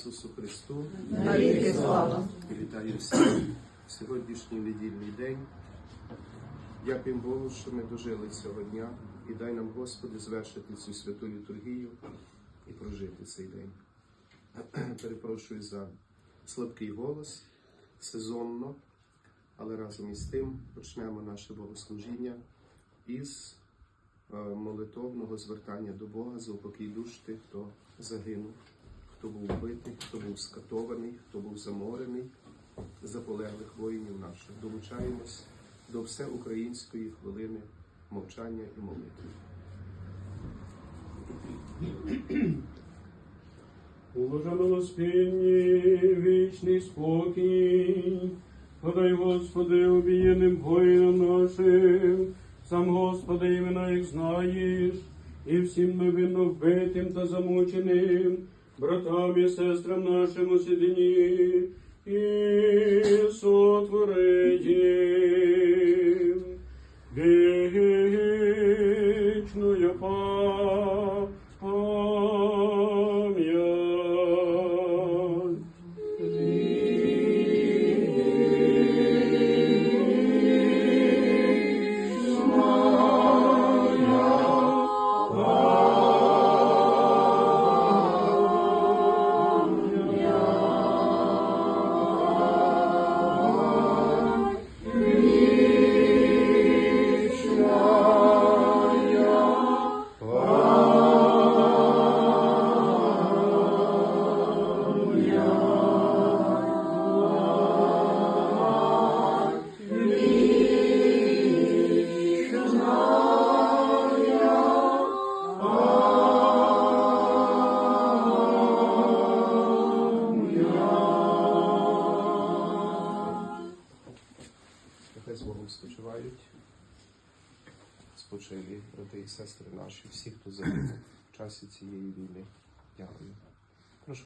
Ісусу Христу. Навіки слава. Вітаю всіх в сьогоднішній недільний день. Дякуємо Богу, що ми дожили цього дня і дай нам, Господи, звершити цю святу літургію і прожити цей день. Перепрошую за слабкий голос сезонно, але разом із тим почнемо наше богослужіння із е, молитовного звертання до Бога за упокій душ тих, хто загинув, хто був вбитий, хто був скатований, хто був заморений, за полеглих воїнів наших. Долучаємось до всеукраїнської хвилини мовчання і молитви. У Божемилоспинні вічний спокій, подай, Господи, обієним воїнам нашим, сам Господи, імена їх знаєш, і всім невинно вбитим та замученим, братам і сестрам нашим у сідині, і сотвори Нехай з Богом спочивають спочилі брати і сестри наші, всі, хто загинув в часі цієї війни. Дякую.